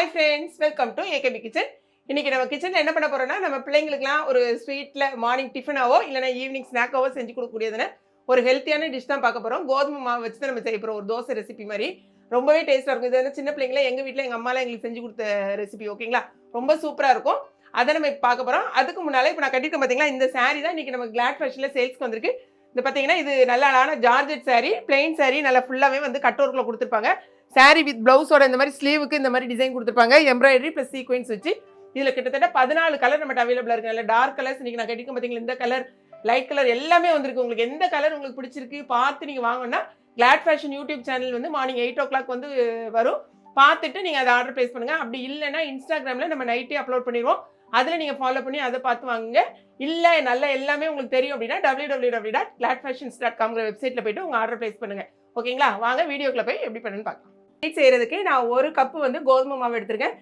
Hi friends welcome to AKP kitchen இன்னைக்கு நம்ம கிச்சனில் என்ன பண்ண போறோம்னா நம்ம பிள்ளைங்களுக்குலாம் ஒரு ஸ்வீட்டில் மார்னிங் டிஃபனாவோ இல்லைனா ஈவினிங் ஸ்நாக்காவோ செஞ்சு கொடுக்கக்கூடியதுன்னு ஒரு ஹெல்த்தியான டிஷ் தான் பார்க்க போகிறோம் கோதுமை மாவு வச்சு தான் நம்ம செய்ய போகிறோம் ஒரு தோசை ரெசிபி மாதிரி. ரொம்பவே டேஸ்ட்டாக இருக்கும். இது வந்து சின்ன பிள்ளைங்கள எங்கள் வீட்டில் எங்கள் அம்மாலாம் எங்களுக்கு செஞ்சு கொடுத்த ரெசிபி ஓகேங்களா ரொம்ப சூப்பராக இருக்கும். அதை நம்ம இப்போ பார்க்க போகிறோம் அதுக்கு முன்னால் இப்போ நான் கட்டிட்டு பார்த்தீங்களா இந்த saree தான் இன்றைக்கி நம்ம கிளாட் ஃபேஷனில் சேல்ஸ்க்கு வந்திருக்கு. இது பார்த்தீங்கன்னா இது நல்ல அழகான ஜார்ஜெட் saree பிளெயின் saree நல்லா ஃபுல்லாகவே வந்து கட் ஒர்க்கில் கொடுத்துருப்பாங்க. Saree வித் ப்ளவுஸோட இந்த மாதிரி ஸ்லீவுக்கு இந்த மாதிரி டிசைன் கொடுத்துருப்பாங்க. எம்ப்ராய்டரி ப்ளஸ் சீக்வன்ஸ் வச்சு. இதில் கிட்டத்தட்ட பதினாலு கலர் நம்மகிட்ட அவைலபிளாக இருக்கு. நல்ல டார்க் கலர்ஸ் நீங்கள் நான் கட்டிக்கும் பார்த்தீங்களா இந்த கலர் லைட் கலர் எல்லாமே வந்திருக்கு. உங்களுக்கு எந்த கலர் உங்களுக்கு பிடிச்சிருக்கு பார்த்து நீங்கள் வாங்கினா கிளாட் ஃபேஷன் யூடியூப் சேனல் வந்து மார்னிங் எயிட் ஓ கிளாக் வந்து வரும். பார்த்துட்டு நீங்கள் அதை ஆர்டர் ப்ளேஸ் பண்ணுங்கள் அப்படி இல்லைன்னா இன்ஸ்டாகிராமில் நம்ம நைட்டே அப்லோட் பண்ணிடுவோம். அதில் நீங்கள் ஃபாலோ பண்ணி அதை பார்த்து வாங்குங்க. இல்லை நல்லா எல்லாமே உங்களுக்கு தெரியும் அப்படின்னா W W W dot glad fashions dot காம்ங்கிற வெப்சைட்டில் போயிட்டு உங்கள் ஆர்டர் ப்ளேஸ் பண்ணுங்கள் ஓகேங்களா வாங்க வீடியோக்கில் போய் எப்படி பண்ணுன்னு பார்க்கலாம். ஸ்வீட் செய்கிறதுக்கு நான் ஒரு கப்பு வந்து கோதுமை மாவு எடுத்திருக்கேன்.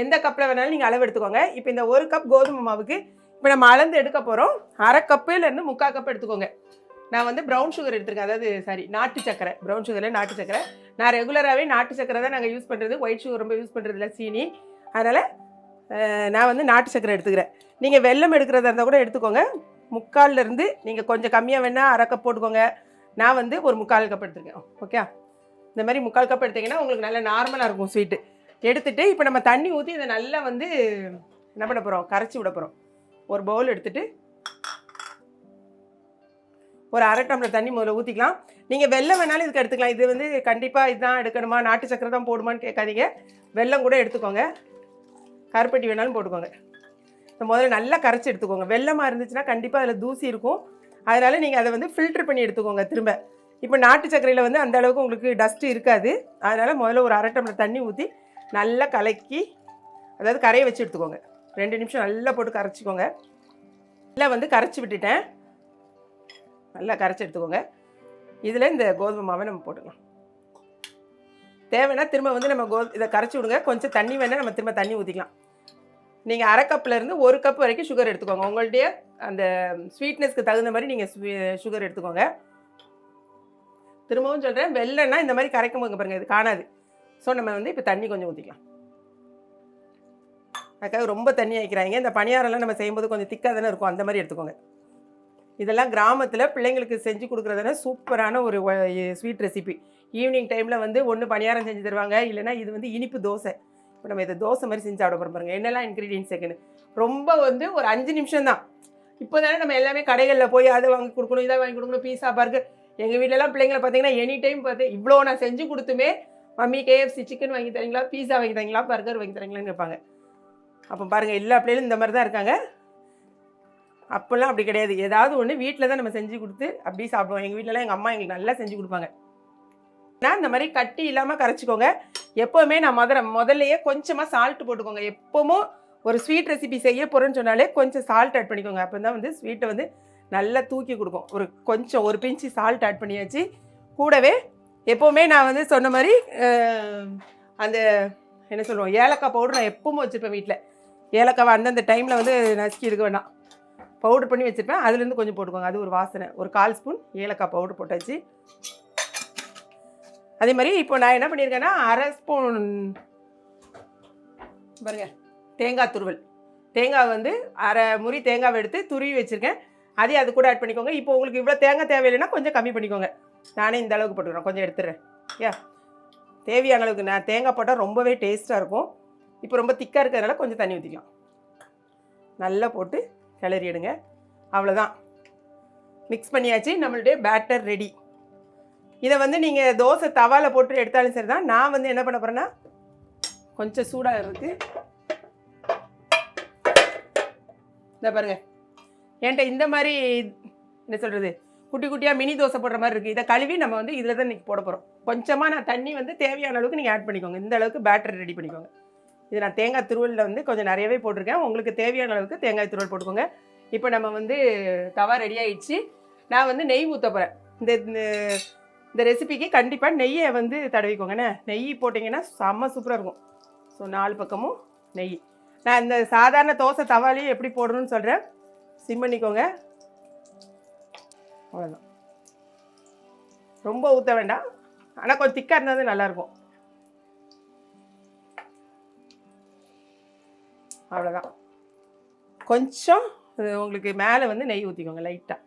எந்த கப்பில் வேணாலும் நீங்கள் அளவு எடுத்துக்கோங்க. இப்போ இந்த ஒரு கப் கோதுமை மாவுக்கு இப்போ நம்ம அளந்து எடுக்க போகிறோம் அரை கப்புலேருந்து முக்கால் கப் எடுத்துக்கோங்க. நான் வந்து ப்ரௌன் சுகர் எடுத்திருக்கேன். அதாவது சாரி நாட்டு சக்கரை. ப்ரௌன் சுகரில் நாட்டு சக்கரை. நான் ரெகுலராகவே நாட்டு சக்கரை தான் நாங்கள் யூஸ் பண்ணுறது ஒயிட் சுகர் ரொம்ப யூஸ் பண்ணுறது இல்லை சீனி. அதனால் நான் வந்து நாட்டு சக்கரை எடுத்துக்கிறேன். நீங்கள் வெல்லம் எடுக்கிறதா இருந்தால் கூட எடுத்துக்கோங்க. முக்கால்லேருந்து நீங்கள் கொஞ்சம் கம்மியாக வேணால் அரை கப் போட்டுக்கோங்க. நான் வந்து ஒரு முக்கால் கப் எடுத்துருக்கேன். ஓகே இந்த மாதிரி முக்கால் கப் எடுத்தீங்கன்னா உங்களுக்கு நல்ல நார்மலாக இருக்கும் ஸ்வீட்டு எடுத்துட்டு இப்போ நம்ம தண்ணி ஊற்றி இதை நல்லா வந்து என்ன பண்ண போகிறோம் கரைச்சி விட போகிறோம் ஒரு பவுல் எடுத்துகிட்டு ஒரு அரை டம்ளர் தண்ணி முதல்ல ஊற்றிக்கலாம் நீங்கள் வெள்ளம் வேணாலும் இதுக்கு எடுத்துக்கலாம். இது வந்து கண்டிப்பாக இதுதான் எடுக்கணுமா? நாட்டு சக்கரை தான் போடுமான்னு கேட்காதீங்க. வெல்லம் கூட எடுத்துக்கோங்க. கருப்பட்டி வேணாலும் போட்டுக்கோங்க. இப்போ முதல்ல நல்லா கரைச்சி எடுத்துக்கோங்க. வெல்லமாக இருந்துச்சுன்னா கண்டிப்பாக அதில் தூசி இருக்கும். அதனால் நீங்கள் அதை வந்து ஃபில்ட்ரு பண்ணி எடுத்துக்கோங்க திரும்ப. இப்போ நாட்டு சர்க்கரையில் வந்து அந்த அளவுக்கு உங்களுக்கு டஸ்ட்டு இருக்காது. அதனால் முதல்ல ஒரு அரை டம்ளர் தண்ணி ஊற்றி நல்லா கலக்கி அதாவது கரையை வச்சு எடுத்துக்கோங்க. ரெண்டு நிமிஷம் நல்லா போட்டு கரைச்சிக்கோங்க. நல்லா வந்து கரைச்சி விட்டுட்டேன். நல்லா கரைச்சி எடுத்துக்கோங்க. இதில் இந்த கோதுமை மாவை நம்ம போட்டுக்கலாம். தேவைன்னா திரும்ப வந்து நம்ம கோ இதை கரைச்சி விடுங்க. கொஞ்சம் தண்ணி வேணால் நம்ம திரும்ப தண்ணி ஊற்றிக்கலாம் நீங்கள் அரை கப்பிலேருந்து ஒரு கப் வரைக்கும் சுகர் எடுத்துக்கோங்க. உங்கள்டைய அந்த ஸ்வீட்னஸ்க்கு தகுந்த மாதிரி நீங்கள் சுகர் எடுத்துக்கோங்க. திரும்பவும் சொல்கிறேன் வெள்ளம்னா இந்த மாதிரி கரைக்கும் போது பாருங்கள் இது காணாது. ஸோ நம்ம வந்து இப்போ தண்ணி கொஞ்சம் ஊற்றிக்கலாம் அதுக்காக ரொம்ப தண்ணி ஆகிக்கிறாங்க இந்த பணியாரெல்லாம் நம்ம செய்யும்போது கொஞ்சம் திக்காக தானே இருக்கும். அந்த மாதிரி எடுத்துக்கோங்க. இதெல்லாம் கிராமத்தில் பிள்ளைங்களுக்கு செஞ்சு கொடுக்குறதுனா சூப்பரான ஒரு ஸ்வீட் ரெசிபி ஈவினிங் டைமில் வந்து ஒன்று பணியாரம் செஞ்சு தருவாங்க. இல்லைன்னா இது வந்து இனிப்பு தோசை. இப்போ நம்ம இதை தோசை மாதிரி செஞ்சு சாப்பிட போகிறோம் பாருங்க. என்னெல்லாம் இன்க்ரீடியன்ஸ் இருக்குன்னு. ரொம்ப வந்து ஒரு அஞ்சு நிமிஷம் தான் இப்போ தானே நம்ம எல்லாமே கடைகளில் போய் அதை வாங்கி கொடுக்கணும் இதை வாங்கி கொடுக்கணும் பீஸா பர்கர் எங்கள் வீட்டிலலாம் பிள்ளைங்களை பார்த்தீங்கன்னா எனி டைம் பார்த்து இவ்வளோ நான் செஞ்சு கொடுத்துமே மம்மி கேஎஃப்சி சிக்கன் வாங்கி தரீங்களா? பீஸா வாங்கி தரீங்களா? பர்கர் வாங்கி தரீங்களான்னு கேட்பாங்க. அப்போ பாருங்கள் எல்லா பிள்ளைகளும் இந்த மாதிரி தான் இருக்காங்க. அப்போல்லாம் அப்படி கிடையாது. ஏதாவது ஒன்று வீட்டில் தான் நம்ம செஞ்சு கொடுத்து அப்படியே சாப்பிடுவோம். எங்கள் வீட்டிலலாம் எங்கள் அம்மா எங்களுக்கு நல்லா செஞ்சு கொடுப்பாங்க. நான் இந்த மாதிரி கட்டி இல்லாமல் கரைச்சிக்கோங்க. எப்போவுமே நான் முதல்ல முதல்லையே கொஞ்சமாக சால்ட் போட்டுக்கோங்க. எப்போவும் ஒரு ஸ்வீட் ரெசிபி செய்ய போகிறேன்னு சொன்னாலே கொஞ்சம் சால்ட் ஆட் பண்ணிக்கோங்க. அப்போ தான் வந்து ஸ்வீட்டை வந்து நல்லா தூக்கி கொடுக்கும். ஒரு கொஞ்சம் ஒரு பிஞ்சு சால்ட் ஆட் பண்ணியாச்சு. கூடவே எப்போவுமே நான் வந்து சொன்ன மாதிரி அந்த என்ன சொல்லுவோம் ஏலக்காய் பவுடர் நான் எப்பவும் வச்சுருப்பேன் வீட்டில் ஏலக்காவை அந்தந்த டைமில் வந்து நசுக்கி இருக்க வேண்டாம் பவுடர் பண்ணி வச்சுருப்பேன். அதுலேருந்து கொஞ்சம் போட்டுக்கோங்க. அது ஒரு வாசனை. ஒரு கால் ஸ்பூன் ஏலக்காய் பவுடர் போட்டாச்சு. அதே மாதிரி இப்போ நான் என்ன பண்ணியிருக்கேன்னா அரை ஸ்பூன் பாருங்க தேங்காய் துருவல். தேங்காய் வந்து அரை முறி தேங்காவை எடுத்து துருவி வச்சுருக்கேன். அதே அது கூட ஆட் பண்ணிக்கோங்க. இப்போ உங்களுக்கு இவ்வளோ தேங்காய் தேவையில்லைன்னா கொஞ்சம் கம்மி பண்ணிக்கோங்க. நானே இந்த அளவுக்கு போட்டுக்கிறேன். கொஞ்சம் எடுத்துடுறேன். யா. தேவையான அளவுக்கு நான் தேங்காய் போட்டால் ரொம்பவே டேஸ்ட்டாக இருக்கும். இப்போ ரொம்ப திக்காக இருக்கிறதுனால கொஞ்சம் தண்ணி ஊற்றிக்கலாம் நல்லா போட்டு கிளறி எடுங்க. அவ்வளோதான் மிக்ஸ் பண்ணியாச்சு. நம்மளுடைய பேட்டர் ரெடி இதை வந்து நீங்கள் தோசை தவாவில் போட்டு எடுத்தாலும் சரி தான். நான் வந்து என்ன பண்ண போகிறேன்னா கொஞ்சம் சூடாக இருக்குது இந்த பாருங்கள் என்கிட்ட இந்த மாதிரி என்ன சொல்கிறது குட்டி குட்டியாக மினி தோசை போடுற மாதிரி இருக்குது இதை கழுவி நம்ம வந்து இதில் தான் இன்றைக்கி போட போகிறோம் கொஞ்சமாக நான் தண்ணி வந்து தேவையான அளவுக்கு நீங்கள் ஆட் பண்ணிக்கோங்க. இந்த அளவுக்கு பேட்டர் ரெடி பண்ணிக்கோங்க. இது நான் தேங்காய் துருவலில் வந்து கொஞ்சம் நிறையவே போட்டிருக்கேன். உங்களுக்கு தேவையான அளவுக்கு தேங்காய் துருவல் போட்டுக்கோங்க. இப்போ நம்ம வந்து தவா ரெடி ஆயிடுச்சு. நான் வந்து நெய் ஊற்ற போகிறேன் இந்த இந்த- இந்த ரெசிபிக்கு கண்டிப்பாக நெய்யை வந்து தடவிக்கோங்கண்ணே நெய் போட்டிங்கன்னா செம்ம சூப்பராக இருக்கும். ஸோ நாலு பக்கமும் நெய். நான் இந்த சாதாரண தோசை தவாலையும் எப்படி போடணும்னு சொல்கிறேன் சிம் பண்ணிக்கோங்க. அவ்வளோதான் ரொம்ப ஊற்ற வேண்டாம். ஆனால் கொஞ்சம் திக்காக இருந்தால் நல்லாயிருக்கும். அவ்வளோதான் கொஞ்சம் உங்களுக்கு மேலே வந்து நெய் ஊற்றிக்கோங்க லைட்டாக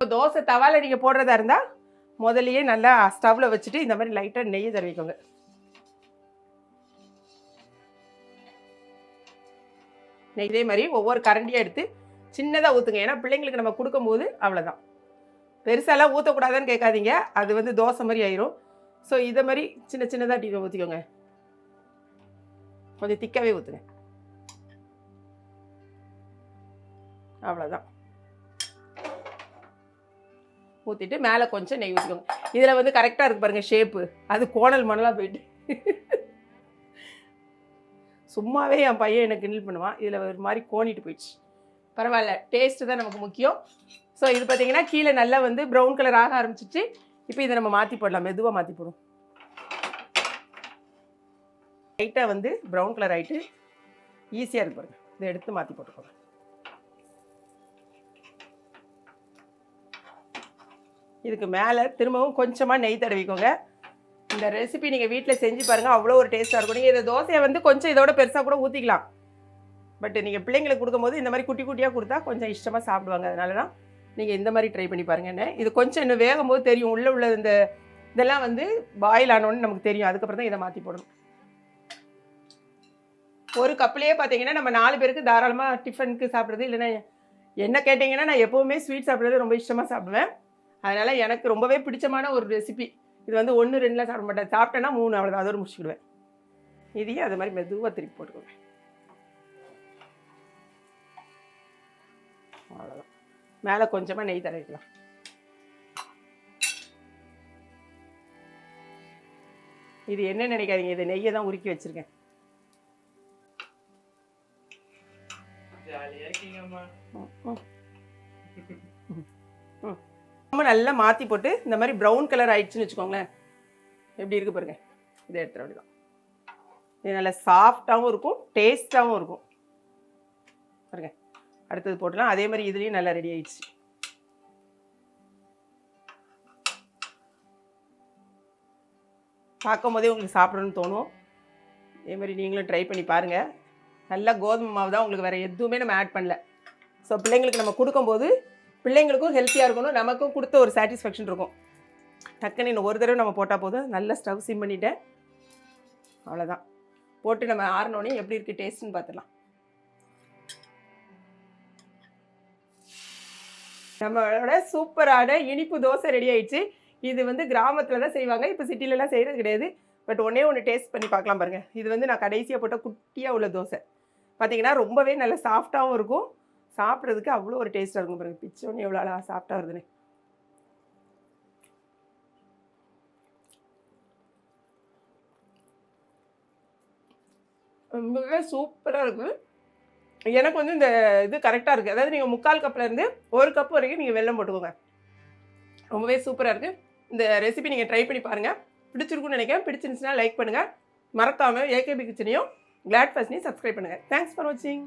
தோசை தவால நீங்கள் போடுறதா இருந்தால் முதலையே நல்லா ஸ்டவ்வில் வச்சுட்டு இந்த மாதிரி லைட்டாக நெய் தடவிக்கோங்க. இதே மாதிரி ஒவ்வொரு கரண்டியாக எடுத்து சின்னதாக ஊற்றுங்க ஏன்னா பிள்ளைங்களுக்கு நம்ம கொடுக்கும்போது அவ்வளோதான் பெருசாலாம் ஊற்றக்கூடாதுன்னு கேட்காதீங்க. அது வந்து தோசை மாதிரி ஆயிரும். ஸோ இதை மாதிரி சின்ன சின்னதாக டீ ஊற்றிக்கோங்க கொஞ்சம் திக்காகவே ஊற்றுங்க அவ்வளோதான் ஊற்றிட்டு மேலே கொஞ்சம் நெய் ஊற்றிக்கோங்க இதில் வந்து கரெக்டாக இருக்கு பாருங்கள் ஷேப்பு அது கோணல் மணலாக போயிட்டு. சும்மாவே என் பையன் எனக்கு கிண்டில் பண்ணுவான். இதில் ஒரு மாதிரி கோணிட்டு போயிடுச்சு. பரவாயில்ல டேஸ்ட்டு தான் நமக்கு முக்கியம். ஸோ இது பார்த்தீங்கன்னா கீழே நல்லா வந்து ப்ரௌன் கலர் ஆக ஆரம்பிச்சிச்சு. இப்போ இதை நம்ம மாற்றி போடலாம். மெதுவாக மாற்றி போடும் லைட்டாக வந்து ப்ரௌன் கலர் ஆகிட்டு ஈஸியாக இருக்கு பாருங்க. இதை எடுத்து மாற்றி போட்டுக்கோங்க. இதுக்கு மேலே திரும்பவும் கொஞ்சமாக நெய் தடவிக்கோங்க. இந்த ரெசிபி நீங்கள் வீட்டில் செஞ்சு பாருங்கள் அவ்வளோ ஒரு டேஸ்ட்டாக இருக்கும். நீங்கள் இந்த தோசையை வந்து கொஞ்சம் இதோட பெருசாக கூட ஊற்றிக்கலாம் பட் நீங்கள் பிள்ளைங்களுக்கு கொடுக்கும்போது இந்த மாதிரி குட்டி குட்டியாக கொடுத்தா கொஞ்சம் இஷ்டமாக சாப்பிடுவாங்க. அதனால தான் நீங்கள் இந்த மாதிரி ட்ரை பண்ணி பாருங்க. என்ன? இது கொஞ்சம் இன்னும் வேகும் போது தெரியும். உள்ளே உள்ள இந்த இதெல்லாம் வந்து பாயில் ஆனோன்னு நமக்கு தெரியும். அதுக்கப்புறம் தான் இதை மாற்றி போடணும். ஒரு கப்லேயே பார்த்தீங்கன்னா நம்ம நாலு பேருக்கு தாராளமாக டிஃபனுக்கு சாப்பிட்றது இல்லைன்னா என்ன கேட்டிங்கன்னா நான் எப்போவுமே ஸ்வீட் சாப்பிட்றது ரொம்ப இஷ்டமாக சாப்பிடுவேன். அதனால் எனக்கு ரொம்பவே பிடிச்சமான ஒரு ரெசிபி இது வந்து ஒன்று ரெண்டுலாம் சாப்பிட மாட்டேன். சாப்பிட்டேன்னா மூணு அவ்வளோதான் அதோட முடிச்சுக்கிடுவேன். இதையும் அது மாதிரி மெதுவாக திருப்பி போட்டுக்கோங்க அவ்வளோதான் மேலே கொஞ்சமாக நெய் தடவிக்கலாம். இது என்ன நினைக்காதீங்க. இது நெய்யை தான் உருக்கி வச்சுருக்கேன். ஜாலியா இருக்கீங்கம்மா. ரொம்ப நல்லா மாற்றி போட்டு இந்த மாதிரி ப்ரௌன் கலர் ஆயிடுச்சுன்னு வச்சுக்கோங்களேன். எப்படி இருக்குது பாருங்க. இதை எடுத்து தான் இது நல்லா சாஃப்டாகவும் இருக்கும் டேஸ்ட்டாகவும் இருக்கும். பாருங்க. அடுத்தது போட்டுலாம். அதே மாதிரி இதுலேயும் நல்லா ரெடி ஆயிடுச்சு. பார்க்கும் போதே உங்களுக்கு சாப்பிடணும்னு தோணும். இதே மாதிரி நீங்களும் ட்ரை பண்ணி பாருங்கள் நல்லா கோதுமை மாவு தான் உங்களுக்கு வேறு எதுவுமே நம்ம ஆட் பண்ணல. ஸோ பிள்ளைங்களுக்கு நம்ம கொடுக்கும்போது பிள்ளைங்களுக்கும் ஹெல்த்தியாக இருக்கணும். நமக்கும் கொடுத்த ஒரு சாட்டிஸ்ஃபேக்ஷன் இருக்கும். டக்குன்னு இன்னும் ஒரு தடவை நம்ம போட்டால் போதும். நல்லா ஸ்டவ் சிம் பண்ணிவிட்டேன் அவ்வளோதான் போட்டு நம்ம ஆறினோடனே எப்படி இருக்குது டேஸ்ட்டுன்னு பார்த்துடலாம் நம்மளோட சூப்பரான இனிப்பு தோசை ரெடி ஆயிடுச்சு. இது வந்து கிராமத்தில் தான் செய்வாங்க. இப்போ சிட்டிலலாம் செய்கிறது கிடையாது. பட் ஒன்றே ஒன்று டேஸ்ட் பண்ணி பார்க்கலாம் பாருங்கள் இது வந்து நான் கடைசியாக போட்ட குட்டியாக உள்ள தோசை. பார்த்தீங்கன்னா ரொம்பவே நல்ல சாஃப்டாகவும் இருக்கும். சாப்பிட்றதுக்கு அவ்வளோ ஒரு டேஸ்ட்டாக இருக்கும் பாருங்கள் பிச்சோன்னு எவ்வளோ அழகாக சாப்பிட்டா வருதுன்னு. ரொம்பவே சூப்பராக இருக்குது எனக்கு வந்து இந்த இது கரெக்டாக இருக்குது அதாவது நீங்கள் முக்கால் கப்லேருந்து ஒரு கப் வரைக்கும் நீங்கள் வெள்ளம் போட்டுக்கோங்க. ரொம்பவே சூப்பராக இருக்குது இந்த ரெசிபி நீங்கள் ட்ரை பண்ணி பாருங்கள் பிடிச்சிருக்குன்னு நினைக்கிறேன். பிடிச்சிருந்துச்சுன்னா லைக் பண்ணுங்கள் மறக்காமல் ஏகேபி கிச்சனையும் கிளாட் ஃபஸ்ட்னையும் சப்ஸ்கிரைப் பண்ணுங்கள் தேங்க்ஸ் ஃபார் வாட்சிங்